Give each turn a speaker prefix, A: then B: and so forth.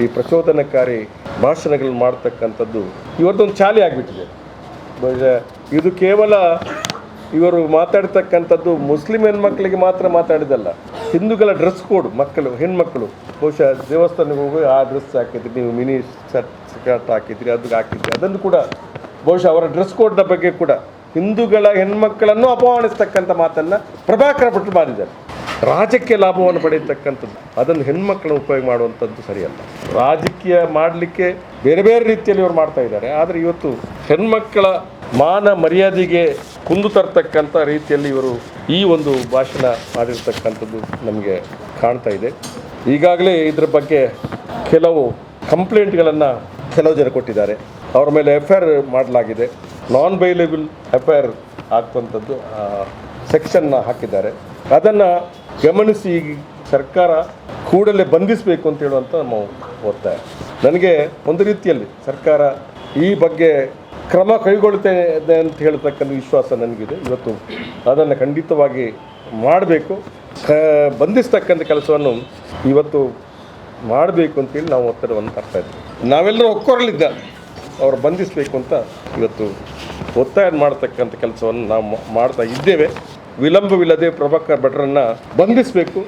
A: ಈ ಪ್ರಚೋದನಕಾರಿ ಭಾಷಣಗಳನ್ನು ಮಾಡ್ತಕ್ಕಂಥದ್ದು ಇವತ್ತೊಂದು ಚಾಲಿ ಆಗಿಬಿಟ್ಟಿದೆ. ಇದು ಕೇವಲ ಇವರು ಮಾತಾಡ್ತಕ್ಕಂಥದ್ದು ಮುಸ್ಲಿಂ ಹೆಣ್ಮಕ್ಳಿಗೆ ಮಾತ್ರ ಮಾತಾಡಿದಲ್ಲ, ಹಿಂದೂಗಳ ಡ್ರೆಸ್ ಕೋಡ್ ಮಕ್ಕಳು, ಹೆಣ್ಮಕ್ಳು. ಬಹುಶಃ ದೇವಸ್ಥಾನಕ್ಕೆ ಹೋಗಿ ಆ ಡ್ರೆಸ್ ಹಾಕಿದ್ರಿ, ನೀವು ಮಿನಿ ಶರ್ಟ್ ಶರ್ಟ್ ಹಾಕಿದ್ರಿ, ಅದು ಹಾಕಿದ್ರಿ, ಅದನ್ನು ಕೂಡ ಬಹುಶಃ ಅವರ ಡ್ರೆಸ್ ಕೋಡ್ನ ಬಗ್ಗೆ ಕೂಡ ಹಿಂದೂಗಳ ಹೆಣ್ಮಕ್ಕಳನ್ನು ಅಪಮಾನಿಸ್ತಕ್ಕಂಥ ಮಾತನ್ನು ಪ್ರಭಾಕರ ಭಟ್ರು ಮಾಡಿದ್ದಾರೆ. ರಾಜಕೀಯ ಲಾಭವನ್ನು ಪಡೆಯತಕ್ಕಂಥದ್ದು, ಅದನ್ನು ಹೆಣ್ಮಕ್ಳನ್ನ ಉಪಯೋಗ ಮಾಡುವಂಥದ್ದು ಸರಿಯಲ್ಲ. ರಾಜಕೀಯ ಮಾಡಲಿಕ್ಕೆ ಬೇರೆ ಬೇರೆ ರೀತಿಯಲ್ಲಿ ಇವರು ಮಾಡ್ತಾ ಇದ್ದಾರೆ. ಆದರೆ ಇವತ್ತು ಹೆಣ್ಮಕ್ಕಳ ಮಾನ ಮರ್ಯಾದೆಗೆ ಕುಂದು ತರ್ತಕ್ಕಂಥ ರೀತಿಯಲ್ಲಿ ಇವರು ಈ ಒಂದು ಭಾಷಣ ಮಾಡಿರ್ತಕ್ಕಂಥದ್ದು ನಮಗೆ ಕಾಣ್ತಾ ಇದೆ. ಈಗಾಗಲೇ ಇದ್ರ ಬಗ್ಗೆ ಕೆಲವು ಕಂಪ್ಲೇಂಟ್ಗಳನ್ನು ಕೆಲವು ಜನ ಕೊಟ್ಟಿದ್ದಾರೆ. ಅವರ ಮೇಲೆ ಎಫ್ ಐ ಆರ್ ಮಾಡಲಾಗಿದೆ. Non bailable F I R ಹಾಕುವಂಥದ್ದು ಸೆಕ್ಷನ್ನ ಹಾಕಿದ್ದಾರೆ. ಅದನ್ನು ಗಮನಿಸಿ ಸರ್ಕಾರ ಕೂಡಲೇ ಬಂಧಿಸಬೇಕು ಅಂತ ಹೇಳುವಂಥ ನಮ್ಮ ಒತ್ತಾಯ. ನನಗೆ ಒಂದು ರೀತಿಯಲ್ಲಿ ಸರ್ಕಾರ ಈ ಬಗ್ಗೆ ಕ್ರಮ ಕೈಗೊಳ್ಳುತ್ತೇನೆ ಅಂತ ಹೇಳ್ತಕ್ಕಂಥ ವಿಶ್ವಾಸ ನನಗಿದೆ. ಇವತ್ತು ಅದನ್ನು ಖಂಡಿತವಾಗಿ ಮಾಡಬೇಕು. ಕ ಬಂಧಿಸ್ತಕ್ಕಂಥ ಕೆಲಸವನ್ನು ಇವತ್ತು ಮಾಡಬೇಕು ಅಂತೇಳಿ ನಾವು ಒತ್ತಡವನ್ನು ತರ್ತಾ ಇದ್ದೀವಿ. ನಾವೆಲ್ಲರೂ ಒಕ್ಕೊರಲಿದ್ದ ಅವರು ಬಂಧಿಸಬೇಕು ಅಂತ ಇವತ್ತು ಒತ್ತಾಯ ಮಾಡ್ತಕ್ಕಂಥ ಕೆಲಸವನ್ನು ನಾವು ಮಾಡ್ತಾ ಇದ್ದೇವೆ. ವಿಳಂಬವಿಲ್ಲದೆ ಪ್ರಭಾಕರ್ ಭಟ್ರನ್ನ ಬಂಧಿಸಬೇಕು.